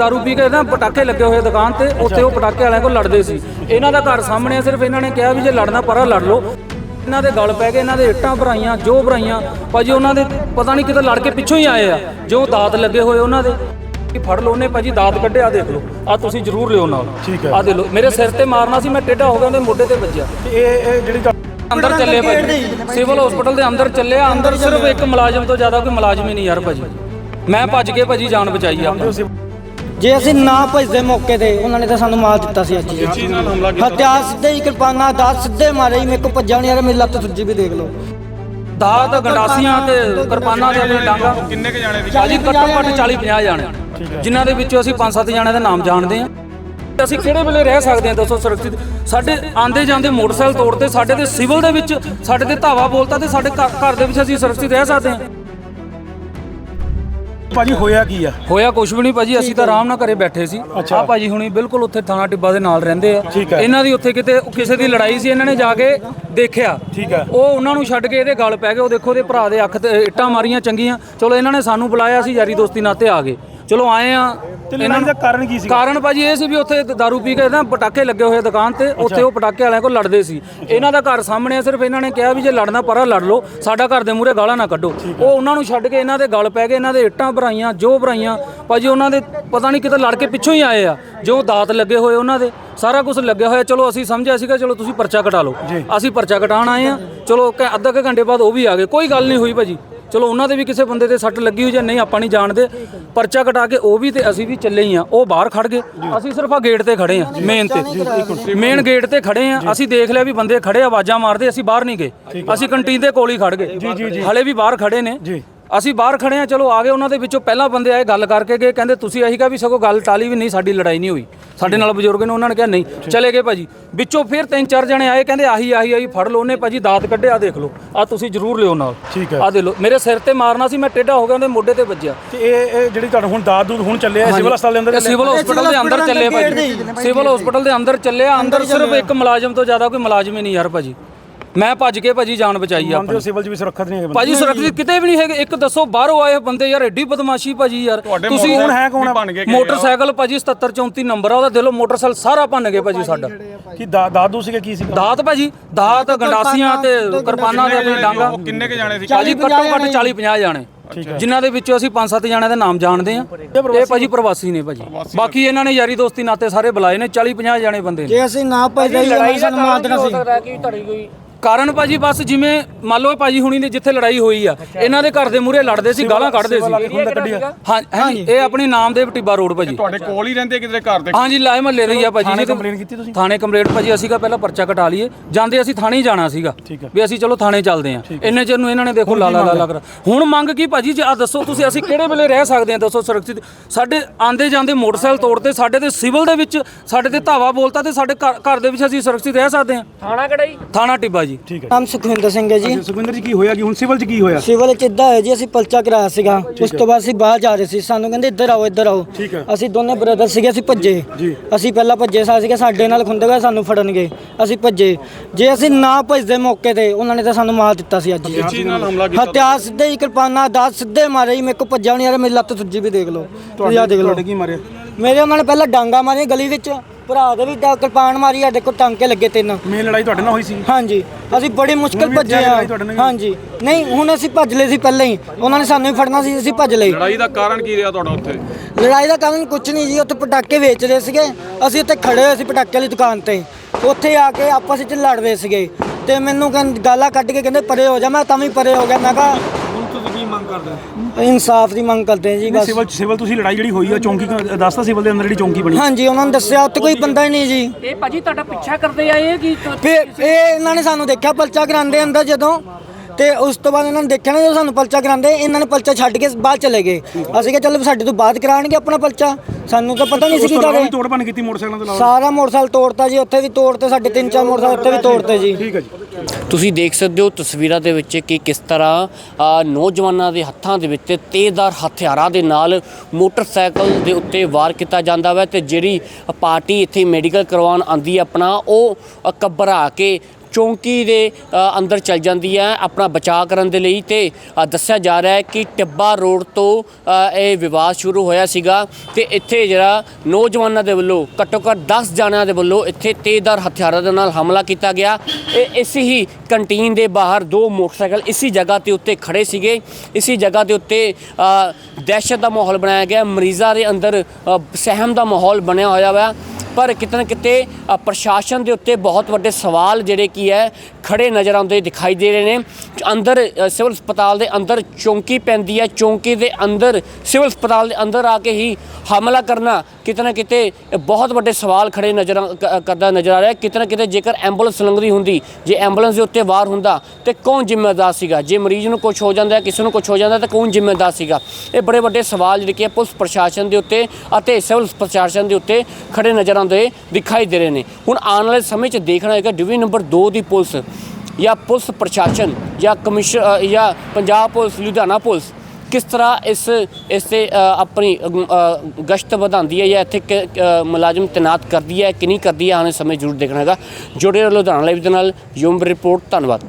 दारू ਪੀ ਕੇ ਨਾ ਪਟਾਕੇ ਲੱਗੇ ਹੋਏ ਦੁਕਾਨ ਤੇ ਉੱਥੇ ਉਹ ਪਟਾਕੇ ਵਾਲਿਆਂ ਕੋਲ ਲੜਦੇ ਸੀ ਇਹਨਾਂ ਦਾ ਘਰ ਸਾਹਮਣੇ ਆ ਸਿਰਫ ਇਹਨਾਂ ਨੇ ਕਿਹਾ ਵੀ ਜੇ ਲੜਨਾ ਪਰਾਂ ਲੜ ਲਓ ਇਹਨਾਂ ਦੇ ਗਲ ਪੈ ਗਏ ਇਹਨਾਂ ਦੇ ਇੱਟਾਂ ਭਰਾਈਆਂ ਜੋ ਭਰਾਈਆਂ ਭਾਜੀ ਉਹਨਾਂ ਦੇ ਪਤਾ ਨਹੀਂ ਕਿਤੇ ਲੜ ਕੇ ਪਿੱਛੋਂ ਹੀ ਆਏ ਆ ਜੋ ਦਾਤ ਲੱਗੇ ਹੋਏ ਉਹਨਾਂ ਦੇ ਕਿ ਫੜ ਲਓ ਉਹਨੇ ਭਾਜੀ ਦਾਤ ਕੱਢਿਆ ਦੇਖ ਲਓ ਆ ਤੁਸੀਂ ਜ਼ਰੂਰ ਲਿਓ ਨਾਲ ਠੀਕ ਹੈ। ਆ ਦੇ ਲਓ ਮੇਰੇ ਸਿਰ ਤੇ ਮਾਰਨਾ ਸੀ ਮੈਂ ਟੇਢਾ ਹੋ ਗਿਆ ਉਹਦੇ ਮੋਢੇ ਤੇ ਵੱਜਿਆ ਇਹ ਇਹ ਜਿਹੜੀ ਅੰਦਰ ਚੱਲੇ ਭਾਜੀ ਸਿਵਲ ਹਸਪੀਟਲ ਦੇ ਅੰਦਰ ਚੱਲੇ ਆ ਅੰਦਰ ਸਿਰਫ ਇੱਕ ਮੁਲਾਜ਼ਮ ਤੋਂ ਜ਼ਿਆਦਾ ਕੋਈ ਮੁਲਾਜ਼ਮ ਹੀ ਨਹੀਂ ਯਾਰ ਭਾਜੀ ਮੈਂ ਭੱਜ ਕੇ ਭਾਜੀ ਜਾਨ ਬਚਾਈ ਆ ਆਪਣੀ ਜੇ ਅਸੀਂ ਨਾ ਭਜਦੇ ਮੌਕੇ ਤੇ ਉਹਨਾਂ ਨੇ ਤਾਂ ਸਾਨੂੰ ਮਾਰ ਦਿੱਤਾ ਸੀ ਅੱਜ। ਚੀਜ਼ ਨਾਲ ਹਮਲਾ ਕੀਤਾ। ਹਥਿਆਰ ਸਿੱਧੇ ਹੀ ਕਿਰਪਾਨਾਂ ਦਾ ਸਿੱਧੇ ਮਾਰੇ ਹੀ ਮੇਰੇ ਕੋ ਭੱਜਾ ਨਹੀਂ ਆ ਰਿਹਾ ਮੇਰੀ ਲੱਤ ਸੁੱਜੀ ਵੀ ਦੇਖ ਲਓ। ਦਾਤ ਗੰਡਾਸੀਆਂ ਤੇ ਕਿਰਪਾਨਾਂ ਤੇ ਆਪਣੇ ਡਾਂਗਾ। ਕਿੰਨੇ ਕ ਜਾਣੇ ਦੀ ਭਾਜੀ ਘੱਟੋ ਘੱਟ 40 50 ਜਾਣੇ ਜਿਨ੍ਹਾਂ ਦੇ ਵਿੱਚੋਂ ਅਸੀਂ 5-7 ਜਾਣਿਆਂ ਦਾ ਨਾਮ ਜਾਣਦੇ ਆ ਅਸੀਂ ਕਿਹੜੇ ਵੇਲੇ ਰਹਿ ਸਕਦੇ ਹਾਂ ਦੱਸੋ ਸੁਰੱਖਿਅਤ? ਸਾਡੇ ਆਂਦੇ ਜਾਂਦੇ ਮੋਟਰਸਾਈਕਲ ਤੋੜਦੇ ਸਾਡੇ ਤੇ ਸਿਵਲ ਦੇ ਵਿੱਚ ਸਾਡੇ ਤੇ ਧਾਵਾ ਬੋਲਤਾ ਤੇ ਸਾਡੇ ਘਰ ਘਰ ਦੇ ਵਿੱਚ ਅਸੀਂ ਸੁਰੱਖਿਅਤ ਰਹਿ ਸਕਦੇ ਹਾਂ। ਭਾਜੀ ਹੋਇਆ ਕੀ ਆ? ਹੋਇਆ ਕੁਝ ਵੀ ਨਹੀਂ ਭਾਜੀ ਅਸੀਂ ਤਾਂ ਆਰਾਮ ਨਾਲ ਘਰੇ ਬੈਠੇ ਸੀ। ਆ ਭਾਜੀ ਹੁਣੀ ਬਿਲਕੁਲ ਉੱਥੇ ਥਾਣਾ ਟਿੱਬਾ ਦੇ ਨਾਲ ਰਹਿੰਦੇ ਆ। ਇਹਨਾਂ ਦੀ ਉੱਥੇ ਕਿਤੇ ਕਿਸੇ ਦੀ ਲੜਾਈ ਸੀ ਇਹਨਾਂ ਨੇ ਜਾ ਕੇ ਦੇਖਿਆ। ਠੀਕ ਹੈ। ਉਹ ਉਹਨਾਂ ਨੂੰ ਛੱਡ ਕੇ ਇਹਦੇ ਗਲ ਪੈ ਗਏ। ਉਹ ਦੇਖੋ ਉਹਦੇ ਭਰਾ ਦੇ ਅੱਖ ਤੇ ਇੱਟਾਂ ਮਾਰੀਆਂ ਚੰਗੀਆਂ। ਚਲੋ ਇਹਨਾਂ ਨੇ ਸਾਨੂੰ ਬੁਲਾਇਆ ਸੀ ਯਾਰੀ ਦੋਸਤੀ ਨਾਤੇ ਆ ਗਏ। ਚਲੋ ਆਏ ਆ। ਤੇ ਲੜਾਈ ਦਾ ਕਾਰਨ ਕੀ ਸੀ ਕਾਰਨ ਭਾਜੀ ਇਹ ਸੀ ਵੀ ਉੱਥੇ ਦਾਰੂ ਪੀ ਕੇ ਨਾ ਪਟਾਕੇ ਲੱਗੇ ਹੋਏ ਦੁਕਾਨ ਤੇ ਉੱਥੇ ਉਹ ਪਟਾਕੇ ਵਾਲਿਆਂ ਕੋਲ ਲੜਦੇ ਸੀ। ਇਹਨਾਂ ਦਾ ਘਰ ਸਾਹਮਣੇ ਆ ਸਿਰਫ ਇਹਨਾਂ ਨੇ ਕਿਹਾ ਵੀ ਜੇ ਲੜਨਾ ਪਰਾਂ ਲੜ ਲਓ ਸਾਡਾ ਘਰ ਦੇ ਮੂਹਰੇ ਗਾਲਾਂ ਨਾ ਕੱਢੋ। ਉਹ ਉਹਨਾਂ ਨੂੰ ਛੱਡ ਕੇ ਇਹਨਾਂ ਦੇ ਗਲ ਪੈ ਗਏ ਇਹਨਾਂ ਦੇ ਇੱਟਾਂ ਭਰਾਈਆਂ ਜੋ ਭਰਾਈਆਂ। ਭਾਜੀ ਉਹਨਾਂ ਦੇ ਪਤਾ ਨਹੀਂ ਕਿਤੇ ਲੜ ਕੇ ਪਿੱਛੋਂ ਹੀ ਆਏ ਆ ਜੋ ਦਾਤ ਲੱਗੇ ਹੋਏ ਉਹਨਾਂ ਦੇ। ਸਾਰਾ ਕੁਝ ਲੱਗਿਆ ਹੋਇਆ ਚਲੋ ਅਸੀਂ ਸਮਝਿਆ ਸੀਗਾ ਚਲੋ ਤੁਸੀਂ ਪਰਚਾ ਕਟਾ ਲਓ। ਅਸੀਂ ਪਰਚਾ ਕਟਾਉਣ ਆਏ ਆ ਚਲੋ ਅੱਧਾ ਕੁ ਘੰਟੇ ਬਾਅਦ ਉਹ ਵੀ ਆ ਗਏ। ਕੋਈ ਗੱਲ ਨਹੀਂ ਹੋਈ ਭਾਜੀ। ਚਲੋ ਉਹਨਾਂ ਦੇ ਵੀ ਕਿਸੇ ਬੰਦੇ ਤੇ ਸੱਟ ਲੱਗੀ ਹੋਈ ਜਾਂ ਨਹੀਂ ਆਪਾਂ ਨਹੀਂ ਜਾਣਦੇ। ਪਰਚਾ ਕਟਾ ਕੇ ਉਹ ਵੀ ਤੇ ਅਸੀਂ ਵੀ ਚੱਲੇ ਹੀ ਆ। ਉਹ ਬਾਹਰ ਖੜ ਗਏ। ਅਸੀਂ ਸਿਰਫ ਆ ਗੇਟ ਤੇ ਖੜੇ ਆ ਮੇਨ ਤੇ। ਮੇਨ ਗੇਟ ਤੇ ਖੜੇ ਆ। ਅਸੀਂ ਦੇਖ ਲਿਆ ਵੀ ਬੰਦੇ ਖੜੇ ਆਵਾਜ਼ਾਂ ਮਾਰਦੇ ਅਸੀਂ ਬਾਹਰ ਨਹੀਂ ਗਏ। ਅਸੀਂ ਕੰਟੀਨ ਦੇ ਕੋਲ ਹੀ ਖੜ ਗਏ। ਹਲੇ ਵੀ ਬਾਹਰ ਖੜੇ ਨੇ। ਜੀ। ਅਸੀਂ ਬਾਹਰ ਖੜੇ ਆ ਚਲੋ ਆ ਗਏ ਉਹਨਾਂ ਦੇ ਵਿੱਚੋਂ ਪਹਿਲਾਂ ਬੰਦੇ ਆਏ ਗੱਲ ਕਰਕੇ ਗਏ ਕਹਿੰਦੇ ਤੁਸੀਂ ਇਹੀ ਕਹਾ ਵੀ ਸਗੋਂ ਗੱਲ ਟਾਲੀ ਵੀ ਨਹੀਂ ਸਾਡੀ ਲੜਾਈ ਨਹੀਂ ਹੋਈ। ਸਾਡੇ ਨਾਲ ਬਜ਼ੁਰਗ ਨੇ ਉਹਨਾਂ ਨੇ ਕਿਹਾ ਨਹੀਂ ਚਲੇ ਗਏ ਭਾਜੀ। ਵਿੱਚੋਂ ਫਿਰ ਤਿੰਨ ਚਾਰ ਜਣੇ ਆਏ ਕਹਿੰਦੇ ਆਹੀ ਆਹੀ ਆਹੀ ਫੜ ਲਓ ਉਹਨੇ ਭਾਜੀ ਦਾਤ ਕੱਢਿਆ ਦੇਖ ਲਓ ਆ ਤੁਸੀਂ ਜ਼ਰੂਰ ਲਿਓ ਨਾਲ ਠੀਕ ਹੈ। ਆ ਦੇ ਲਓ। ਮੇਰੇ ਸਿਰ ਤੇ ਮਾਰਨਾ ਸੀ ਮੈਂ ਟੇਢਾ ਹੋ ਗਿਆ ਉਹਦੇ ਮੋਢੇ ਤੇ ਵੱਜਿਆ। ਤੇ ਇਹ ਇਹ ਜਿਹੜੀ ਤੁਹਾਡਾ ਹੁਣ ਦਾਦ ਦੂਦ ਹੁਣ ਚੱਲੇ ਆ ਸਿਵਲ ਹਸਪਤਾਲ ਦੇ ਅੰਦਰ ਸਿਵਲ ਹਸਪੀਟਲ ਦੇ ਅੰਦਰ ਚੱਲੇ ਭਾਜੀ। ਸਿਵਲ ਹਸਪੀਟਲ ਦੇ ਅੰਦਰ ਚੱਲੇ ਆ ਅੰਦਰ ਸਿਰਫ ਇੱਕ ਮੁਲਾਜ਼ਮ ਤੋਂ ਜ਼ਿਆਦਾ ਕੋਈ ਮੁਲਾਜ਼ਮ ਹੀ ਨਹੀਂ ਯਾਰ ਭਾਜੀ। ਮੈਂ ਭੱਜ ਕੇ ਭਾਜੀ ਜਾਨ ਬਚਾਈ ਆ ਮੰਨਦੇ ਹੋ ਸਿਵਲ 'ਚ ਵੀ ਸੁਰੱਖਿਅਤ ਨਹੀਂ ਹੈਗੇ ਬੰਦੇ? ਭਾਜੀ ਸੁਰੱਖਿਅਤ ਕਿਤੇ ਵੀ ਨਹੀਂ ਹੈਗੇ ਇੱਕ ਦੱਸੋ ਬਾਹਰੋਂ ਆਏ ਬੰਦੇ ਯਾਰ ਐਡੀ ਬਦਮਾਸ਼ੀ ਭਾਜੀ ਯਾਰ। ਤੁਸੀਂ ਕੌਣ ਹੈ ਕੌਣ ਬਣ ਗਏ ਮੋਟਰਸਾਈਕਲ ਭਾਜੀ 77 34 ਨੰਬਰ ਆ ਉਹਦਾ ਦਿਲੋਂ ਮੋਟਰਸਾਈਕਲ ਸਾਰਾ ਭੰਨ ਗਏ ਭਾਜੀ ਸਾਡਾ। ਕੀ ਦਾ- ਦਾਦੂ ਸੀਗਾ ਕੀ ਸੀਗਾ? ਦਾਤ ਭਾਜੀ ਦਾਤ ਗੰਡਾਸੀਆਂ ਤੇ ਕਿਰਪਾਨਾਂ ਤੇ ਆਪਣੇ ਡਾਂਗਾ। ਕਿੰਨੇ ਕ ਜਾਣੇ ਸੀ? ਭਾਜੀ ਘੱਟੋ ਘੱਟ 40 50 ਜਾਣੇ। ਜਿਨ੍ਹਾਂ ਦੇ ਵਿੱਚੋਂ ਅਸੀਂ 5-7 ਜਾਣਿਆਂ ਦਾ ਨਾਮ ਜਾਣਦੇ ਆ ਇਹ ਭਾਜੀ ਪ੍ਰਵਾਸੀ ਨੇ ਭਾਜੀ। ਬਾਕੀ ਇਹਨਾਂ ਨੇ ਯਾਰੀ ਦੋਸਤੀ ਨਾਤੇ ਸਾਰੇ ਬੁਲਾਏ ਨੇ 40-50 ਜਾਣੇ ਬੰਦੇ ਨੇ। ਜੇ ਅਸੀਂ ਨਾ ਭਜਦੇ ਹੀ ਉਹਨਾਂ ਨੇ ਸਾਨੂੰ ਮਾਰ ਦੇਣਾ ਸੀ ਕਾਰਨ ਭਾਜੀ ਬਸ ਜਿਵੇਂ ਮੰਨ ਲਓ ਭਾਜੀ ਹੁਣੀ ਨੇ ਜਿੱਥੇ ਲੜਾਈ ਹੋਈ ਆ ਇਹਨਾਂ ਦੇ ਘਰ ਦੇ ਮੂਹਰੇ ਲੜਦੇ ਸੀ ਗਾਲਾਂ ਕੱਢਦੇ ਸੀ। ਹਾਂ ਹਾਂਜੀ ਇਹ ਆਪਣੀ ਨਾਮਦੇਵ ਟਿੱਬਾ ਰੋਡ ਭਾਜੀ। ਤੁਹਾਡੇ ਕੋਲ ਹੀ ਰਹਿੰਦੇ ਕਿਤੇ ਘਰ ਦੇ? ਹਾਂਜੀ ਲਾਏ ਮਹੱਲੇ ਦੇ ਹੀ ਆ ਭਾਜੀ। ਥਾਣੇ ਜੀ ਤੇ- ਕੰਪਲੇਂਟ ਕੀਤੀ ਤੁਸੀਂ? ਥਾਣੇ ਕੰਪਲੇਂਟ ਭਾਜੀ ਅਸੀਂ ਕਾ ਪਹਿਲਾਂ ਪਰਚਾ ਕਟਾ ਲਈਏ। ਜਾਂਦੇ ਅਸੀਂ ਥਾਣੇ ਹੀ ਜਾਣਾ ਸੀਗਾ। ਵੀ ਅਸੀਂ ਚਲੋ ਥਾਣੇ ਚੱਲਦੇ ਆਂ ਇੰਨੇ ਚਿਰ ਨੂੰ ਇਹਨਾਂ ਨੇ ਦੇਖੋ ਲਾਲਾ ਲਾਲਾ ਕਰ ਹੁਣ ਮੰਗ ਕੀ ਭਾਜੀ? ਜੀ ਆ ਦੱਸੋ ਤੁਸੀਂ ਅਸੀਂ ਕਿਹੜੇ ਵੇਲੇ ਰਹਿ ਸਕਦੇ ਆਂ ਦੱਸੋ ਸੁਰੱਖਿਅਤ। ਸਾਡੇ ਆਂਦੇ ਜਾਂਦੇ ਮੋਟਰਸਾਈਕਲ ਤੋੜਦੇ ਸਾਡੇ ਤੇ ਸਿਵਲ ਦੇ ਵਿੱਚ ਸਾਡੇ ਤੇ ਧਾਵਾ ਬੋਲਤਾ ਤੇ ਸਾਡੇ ਘਰ ਘਰ ਦੇ ਵਿੱਚ ਅਸੀਂ ਸੁਰੱਖਿਅਤ ਰਹਿ ਸਕਦੇ ਆਂ ਥਾਣਾ ਕਿਹੜਾ ਜੀ? ਥਾਣਾ ਟਿੱਬਾ ਜੀ। ਠੀਕ ਹੈ ਨਾਮ ਸੁਖਵਿੰਦਰ ਸਿੰਘ ਹੈ ਜੀ। ਸੁਖਵਿੰਦਰ ਜੀ ਕੀ ਹੋਇਆ? ਕੀ ਹੁਣ ਸਿਵਲ 'ਚ ਕੀ ਹੋਇਆ? ਸਿਵਲ ਚ ਇਦਾਂ ਹੋਇਆ ਜੀ ਅਸੀਂ ਪਰਚਾ ਕਰਾਇਆ ਸੀਗਾ। ਉਸ ਤੋਂ ਬਾਅਦ ਅਸੀਂ ਬਾਹਰ ਜਾ ਰਹੇ ਸੀ। ਸਾਨੂੰ ਕਹਿੰਦੇ ਇੱਧਰ ਆਓ ਇੱਧਰ ਆਓ। ਠੀਕ ਹੈ। ਅਸੀਂ ਦੋਨੇ ਬ੍ਰਦਰ ਸੀਗੇ ਅਸੀਂ ਭੱਜੇ। ਜੀ। ਅਸੀਂ ਪਹਿਲਾਂ ਭੱਜੇ ਸਾ ਸੀਗੇ ਸਾਡੇ ਨਾਲ ਖੁੰਦੇਗਾ ਸਾਨੂੰ ਫੜਨਗੇ। ਅਸੀਂ ਭੱਜੇ। ਜੇ ਅਸੀਂ ਨਾ ਭੱਜਦੇ ਮੌਕੇ ਤੇ ਉਹਨਾਂ ਨੇ ਤਾਂ ਸਾਨੂੰ ਮਾਰ ਦਿੱਤਾ ਸੀ ਅੱਜ। ਹੀ। ਚੀਜ਼ ਨਾਲ ਹਮਲਾ ਕੀਤਾ। ਹਥਿਆਰ ਸਿੱਧੇ ਹੀ ਕਿਰਪਾਨਾਂ ਦਾ ਸਿੱਧੇ ਮਾਰੇ ਹੀ ਮੇਰੇ ਕੋ ਭੱਜਾ ਨਹੀਂ ਆ ਰਿਹਾ ਮੇਰੀ ਲੱਤ ਸੁੱਜੀ ਵੀ ਦੇਖ ਲਓ। ਆਹ ਦੇਖ ਲਓ। ਤੁਹਾਡੇ ਕੀ ਮਾਰਿਆ? ਮੇਰੇ ਉਹਨਾਂ ਨੇ ਪਹਿਲਾਂ ਡਾਂਗਾ ਮਾਰੀਆਂ ਗਲੀ ਵਿੱਚ। ਭਰਾ ਦੇ ਵੀ ਕਿਰਪਾਨ ਮਾਰੀ ਆ ਦੇਖੋ ਟਾਂਕੇ ਲੱਗੇ ਤਿੰਨ। ਮੇਨ ਲੜਾਈ ਤੁਹਾਡੇ ਨਾਲ ਹੋਈ ਸੀ? ਹਾਂਜੀ। ਅਸੀਂ ਬੜੀ ਮੁਸ਼ਕਲ ਭੱਜੇ ਆ? ਹਾਂਜੀ। ਨਹੀਂ ਹੁਣ ਅਸੀਂ ਭੱਜ ਲਏ ਸੀ ਪਹਿਲਾਂ ਹੀ। ਉਹਨਾਂ ਨੇ ਸਾਨੂੰ ਹੀ ਫੜਨਾ ਸੀ ਅਸੀਂ ਭੱਜ ਲਏ। ਲੜਾਈ ਦਾ ਕਾਰਨ ਕੀ ਰਿਹਾ ਤੁਹਾਡਾ ਉੱਥੇ? ਲੜਾਈ ਦਾ ਕਾਰਨ ਕੁਝ ਨਹੀਂ ਜੀ ਉੱਥੇ ਪਟਾਕੇ ਵੇਚਦੇ ਸੀਗੇ। ਅਸੀਂ ਉੱਥੇ ਖੜੇ ਹੋਏ ਸੀ ਪਟਾਕੇ ਵਾਲੀ ਦੁਕਾਨ ਤੇ। ਉੱਥੇ ਆ ਕੇ ਆਪਸ ਵਿੱਚ ਲੜ ਰਹੇ ਸੀਗੇ। ਤੇ ਮੈਨੂੰ ਗਾਲਾਂ ਕੱਢ ਕੇ ਕਹਿੰਦੇ ਪਰੇ ਹੋ ਜਾ। ਮੈਂ ਤਾਂ ਵੀ ਪਰੇ ਹੋ ਗਿਆ। ਮੈਂ ਕਿਹਾ ਕਰਦੇ ਇਨਸਾਫ ਦੀ ਮੰਗ ਕਰਦੇ ਹਾਂ ਜੀ ਬਸ। ਸਿਵਲ ਸਿਵਲ ਤੁਸੀਂ ਲੜਾਈ ਜਿਹੜੀ ਹੋਈ ਆ ਚੌਂਕੀ ਦੱਸਤਾ ਸਿਵਲ ਦੇ ਅੰਦਰ ਜਿਹੜੀ ਚੌਂਕੀ ਬਣੀ। ਹਾਂਜੀ ਉਹਨਾਂ ਨੇ ਦੱਸਿਆ ਉੱਥੇ ਕੋਈ ਬੰਦਾ ਹੀ ਨਹੀਂ ਜੀ। ਇਹ ਭਾਜੀ ਤੁਹਾਡਾ ਪਿੱਛਾ ਕਰਦੇ ਆਏ ਕਿ ਫਿਰ ਇਹ ਇਹਨਾਂ ਨੇ ਸਾਨੂੰ ਦੇਖਿਆ ਪਰਚਾ ਕਰਾਉਂਦੇ ਅੰਦਰ ਜਦੋਂ। ਤੇ ਉਸ ਤੋਂ ਬਾਅਦ ਇਹਨਾਂ ਨੇ ਦੇਖਿਆ ਨਾ ਜਦੋਂ ਸਾਨੂੰ ਪਰਚਾ ਕਰਾਉਂਦੇ ਇਹਨਾਂ ਨੇ ਪਰਚਾ ਛੱਡ ਕੇ ਬਾਹਰ ਚਲੇ ਗਏ। ਅਸੀਂ ਕਿਹਾ ਚੱਲ ਸਾਡੇ ਤੋਂ ਬਾਅਦ ਕਰਾਣਗੇ ਆਪਣਾ ਪਰਚਾ। ਸਾਨੂੰ ਤਾਂ ਪਤਾ ਨਹੀਂ ਸੀ ਕੀ ਕਰ ਰਹੇ ਤੋੜ ਭੰਨ ਕੀਤੀ ਮੋਟਰਸਾਈਕਲਾਂ ਤੋਂ ਇਲਾਵਾ? ਸਾਰਾ ਮੋਟਰਸਾਈਕਲ ਤੋੜਤਾ ਜੀ ਉੱਥੇ ਵੀ ਤੋੜਤੇ ਸਾਡੇ ਤਿੰਨ ਚਾਰ ਮੋਟਰਸਾਈਕਲ ਉੱਥੇ ਵੀ ਤੋੜਤੇ ਜੀ। ਠੀਕ ਹੈ ਜੀ। ਤੁਸੀਂ ਦੇਖ ਸਕਦੇ ਹੋ ਤਸਵੀਰਾਂ ਦੇ ਵਿੱਚ ਕਿ ਕਿਸ ਤਰ੍ਹਾਂ ਨੌਜਵਾਨਾਂ ਦੇ ਹੱਥਾਂ ਦੇ ਵਿੱਚ ਤੇਜ਼ਦਾਰ ਹਥਿਆਰਾਂ ਦੇ ਨਾਲ ਮੋਟਰਸਾਈਕਲ ਦੇ ਉੱਤੇ ਵਾਰ ਕੀਤਾ ਜਾਂਦਾ ਵਾ ਤੇ ਜਿਹੜੀ ਪਾਰਟੀ ਇੱਥੇ ਮੈਡੀਕਲ ਕਰਵਾਉਣ ਆਂਦੀ ਹੈ ਆਪਣਾ ਉਹ ਘਬਰਾ ਕੇ ਚੌਂਕੀ ਦੇ ਅੰਦਰ ਚਲ ਜਾਂਦੀ ਹੈ ਆਪਣਾ ਬਚਾਅ ਕਰਨ ਦੇ ਲਈ ਤੇ ਦੱਸਿਆ ਜਾ ਰਿਹਾ ਹੈ ਕਿ ਟਿੱਬਾ ਰੋਡ ਤੋਂ ਇਹ ਵਿਵਾਦ ਸ਼ੁਰੂ ਹੋਇਆ ਸੀਗਾ ਤੇ ਇੱਥੇ ਜਿਹੜਾ ਨੌਜਵਾਨਾਂ ਦੇ ਵੱਲੋਂ, ਘੱਟੋ ਘੱਟ 10 ਜਣਿਆਂ ਦੇ ਵੱਲੋਂ ਇੱਥੇ ਤੇਜ਼ਦਾਰ ਹਥਿਆਰਾਂ ਦੇ ਨਾਲ ਹਮਲਾ ਕੀਤਾ ਗਿਆ। ਇਹ ਇਸੇ ਹੀ ਕੰਟੀਨ ਦੇ ਬਾਹਰ ਦੋ ਮੋਟਰਸਾਈਕਲ ਇਸੀ ਜਗ੍ਹਾ ਤੇ ਉੱਤੇ ਖੜੇ ਸੀਗੇ। ਇਸੀ ਜਗ੍ਹਾ ਦੇ ਉੱਤੇ ਦਹਿਸ਼ਤ ਦਾ ਮਾਹੌਲ ਬਣਾਇਆ ਗਿਆ। ਮਰੀਜ਼ਾਂ ਦੇ ਅੰਦਰ ਸਹਿਮ ਦਾ ਮਾਹੌਲ ਬਣਿਆ ਹੋਇਆ ਵਾ। ਪਰ ਕਿਤੇ ਨਾ ਕਿਤੇ ਪ੍ਰਸ਼ਾਸਨ ਦੇ ਉੱਤੇ ਬਹੁਤ ਵੱਡੇ ਸਵਾਲ ਜਿਹੜੇ ਕੀ ਹੈ, ਖੜੇ ਨਜ਼ਰ ਆਉਂਦੇ ਦਿਖਾਈ ਦੇ ਰਹੇ ਨੇ। ਅੰਦਰ ਸਿਵਲ ਹਸਪਤਾਲ ਦੇ ਅੰਦਰ ਚੌਂਕੀ ਪੈਂਦੀ ਹੈ। ਚੌਂਕੀ ਦੇ ਅੰਦਰ, ਸਿਵਲ ਹਸਪਤਾਲ ਦੇ ਅੰਦਰ ਆ ਕੇ ਹੀ ਹਮਲਾ ਕਰਨਾ ਕਿਤੇ ਨਾ ਕਿਤੇ ਬਹੁਤ ਵੱਡੇ ਸਵਾਲ ਖੜੇ ਨਜ਼ਰ ਕਰਦਾ ਨਜ਼ਰ ਆ ਰਿਹਾ। ਕਿਤੇ ਨਾ ਕਿਤੇ ਜੇਕਰ ਐਂਬੂਲੈਂਸ ਲੰਘਦੀ ਹੁੰਦੀ, ਜੇ ਐਂਬੂਲੈਂਸ ਦੇ ਉੱਤੇ ਵਾਰ ਹੁੰਦਾ, ਤੇ ਕੌਣ ਜ਼ਿੰਮੇਦਾਰ ਸੀਗਾ? ਜੇ ਮਰੀਜ਼ ਨੂੰ ਕੁਝ ਹੋ ਜਾਂਦਾ, ਕਿਸੇ ਨੂੰ ਕੁਝ ਹੋ ਜਾਂਦਾ, ਤਾਂ ਕੌਣ ਜ਼ਿੰਮੇਦਾਰ ਸੀਗਾ? ਇਹ ਬੜੇ ਵੱਡੇ ਸਵਾਲ ਜਿਹੜੇ ਕਿ ਪੁਲਿਸ ਪ੍ਰਸ਼ਾਸਨ ਦੇ ਉੱਤੇ ਅਤੇ ਸਿਵਲ ਪ੍ਰਸ਼ਾਸਨ ਦੇ ਉੱਤੇ ਖੜੇ ਨਜ਼ਰ ਦੇ ਦਿਖਾਈ ਦੇ ਰਹੇ ਨੇ। ਹੁਣ ਆਉਣ ਵਾਲੇ ਸਮੇਂ 'ਚ ਦੇਖਣਾ ਹੋਏਗਾ ਡਿਵੀਜ਼ਨ ਨੰਬਰ 2 ਦੀ ਪੁਲਿਸ ਜਾਂ ਪੁਲਿਸ ਪ੍ਰਸ਼ਾਸਨ ਜਾਂ ਕਮਿਸ਼ਨ ਜਾਂ ਪੰਜਾਬ ਪੁਲਿਸ, ਲੁਧਿਆਣਾ ਪੁਲਿਸ ਕਿਸ ਤਰ੍ਹਾਂ ਇਸ ਇਸ ਤੇ ਆਪਣੀ ਗਸ਼ਤ ਵਧਾਉਂਦੀ ਹੈ ਜਾਂ ਇੱਥੇ ਮੁਲਾਜ਼ਮ ਤੈਨਾਤ ਕਰਦੀ ਹੈ ਕਿ ਨਹੀਂ ਕਰਦੀ ਹੈ, ਆਉਣ ਵਾਲੇ ਸਮੇਂ ਜ਼ਰੂਰ ਦੇਖਣਾ ਹੈਗਾ। ਜੁੜੇ ਰਹੋ ਲੁਧਿਆਣਾ ਲਾਈਵ ਦੇ ਨਾਲ। ਯੂਮ ਰਿਪੋਰਟ, ਧੰਨਵਾਦ।